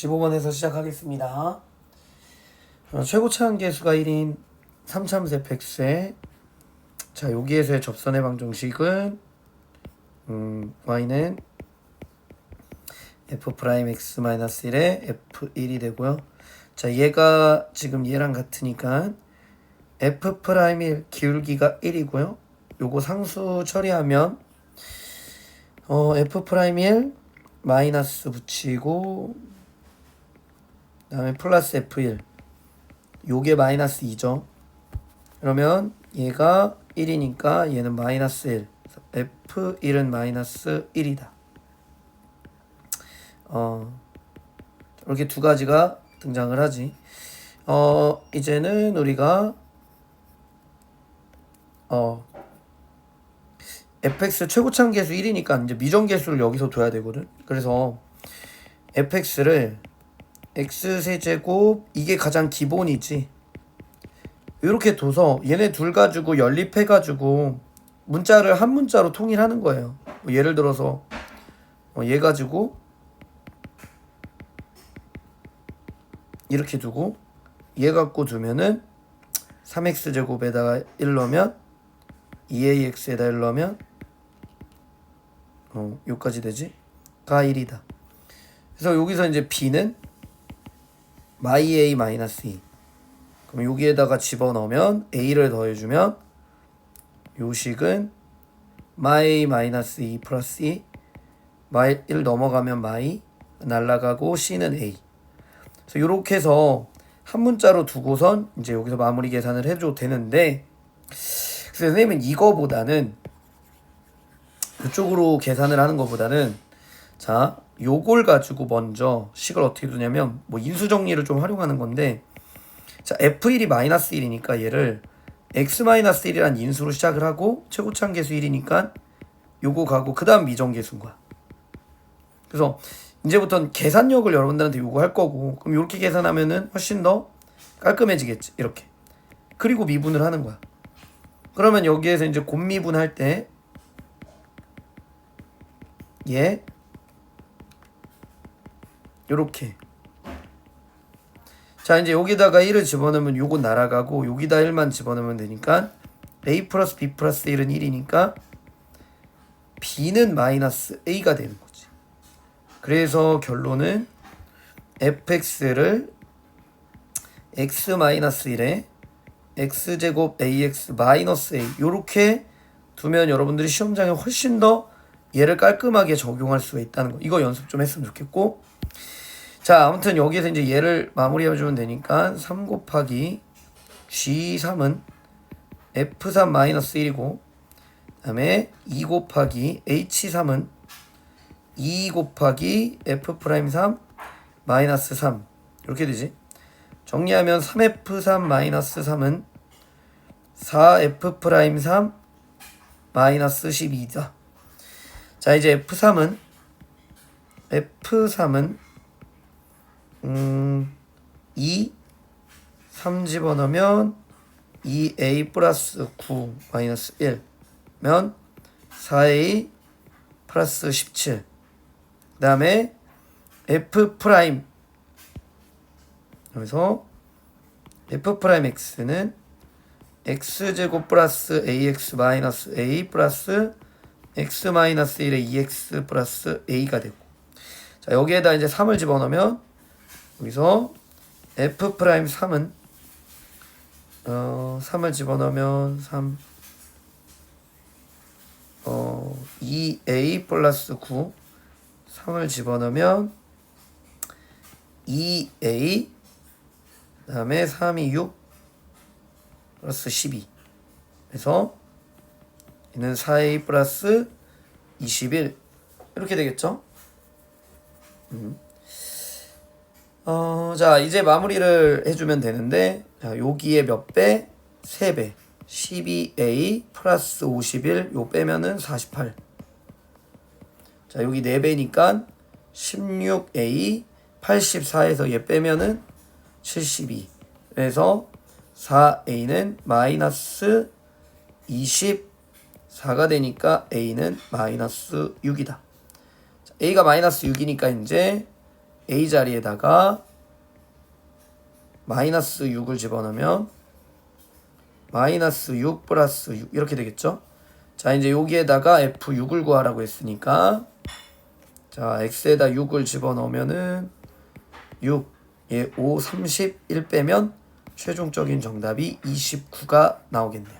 15번에서 시작하겠습니다. 어, 최고 차항 계수가 1인 3참새 100세. 자, 여기에서의 접선의 방정식은 음, y는 f 프라임 x 마이너스 1에 f1이 되고요. 자, 얘가 지금 얘랑 같으니까 f 프라임 1 기울기가 1이고요. 요거 상수 처리하면 어, f 프라임 1 마이너스 붙이고 그 다음에 플러스 f1 요게 마이너스 2죠. 그러면 얘가 1이니까 얘는 마이너스 1 f1은 마이너스 1이다. 어 이렇게 두 가지가 등장을 하지. 어 이제는 우리가 어 fx 최고참 계수 1이니까 이제 미정 계수를 여기서 둬야 되거든. 그래서 fx를 x 세제곱 이게 가장 기본이지. 이렇게 둬서 얘네 둘 가지고 연립해 가지고 문자를 한 문자로 통일하는 거예요. 뭐 예를 들어서 어, 얘 가지고 이렇게 두고 얘 갖고 두면은 3x 제곱에다가 1 넣으면 2ax에다 1 넣으면 어, 요까지 되지? 가 1이다. 그래서 여기서 이제 b는 마이 a 마이너스 2. 그럼 여기에다가 집어넣으면 a를 더해주면 요식은 마이 마이너스 2 플러스 2 마이 1 넘어가면 마이 날라가고 c는 a. 그래서 이렇게 해서 한 문자로 두고선 이제 여기서 마무리 계산을 해줘도 되는데 선생님은 이거보다는 이쪽으로 계산을 하는 것보다는 자 요걸 가지고 먼저 식을 어떻게 두냐면 뭐 인수 정리를 좀 활용하는 건데 자 f1이 마이너스 1이니까 얘를 x 마이너스 1이란 인수로 시작을 하고 최고차항 계수 1이니까 요거 가고 그 다음 미정 계수인 거야. 그래서 이제부터는 계산력을 여러분들한테 요구할 거고 그럼 이렇게 계산하면은 훨씬 더 깔끔해지겠지 이렇게. 그리고 미분을 하는 거야. 그러면 여기에서 이제 곱미분 할 때 얘, 요렇게. 자, 이제 여기다가 1을 집어넣으면 요거 날아가고, 여기다 1만 집어넣으면 되니까, a 플러스 b 플러스 1은 1이니까, b는 마이너스 a가 되는 거지. 그래서 결론은 fx를 x 마이너스 1에 x제곱 ax 마이너스 a 요렇게 두면 여러분들이 시험장에 훨씬 더 얘를 깔끔하게 적용할 수가 있다는 거. 이거 연습 좀 했으면 좋겠고. 자, 아무튼 여기에서 이제 얘를 마무리해 주면 되니까 3 곱하기 G3은 F3 마이너스 1이고 그 다음에 2 곱하기 H3은 2 곱하기 F 프라임 3 마이너스 3 이렇게 되지. 정리하면 3F3 마이너스 3은 4F 프라임 3 마이너스 12다. 자 이제 F3은 F3은 음, 2 3 집어넣으면 2A 플러스 9 마이너스 1면 4A 플러스 17 그 다음에 F 프라임. 여기서 F 프라임 X는 X제곱 플러스 AX 마이너스 A 플러스 x 마이너스 1에 2x 플러스 a가 되고. 자 여기에다 이제 3을 집어넣으면 여기서 f 프라임 3은 어 3을 집어넣으면 3 어, 2a 플러스 9 3을 집어넣으면 2a 그 다음에 3이 6 플러스 12 그래서 얘는 4a 플러스 21 이렇게 되겠죠? 음. 어, 자 이제 마무리를 해주면 되는데 자, 여기에 몇 배? 3배 12a 플러스 51 요 빼면은 48 자 여기 4배니까 16a 84에서 얘 빼면은 72 그래서 4a는 마이너스 20 4가 되니까 a는 마이너스 6이다. 자, a가 마이너스 6이니까 이제 a 자리에다가 마이너스 6을 집어넣으면 마이너스 6 플러스 6 이렇게 되겠죠? 자 이제 여기에다가 f6을 구하라고 했으니까 자 x에다 6을 집어넣으면은 6, 예, 5, 31 빼면 최종적인 정답이 29가 나오겠네요.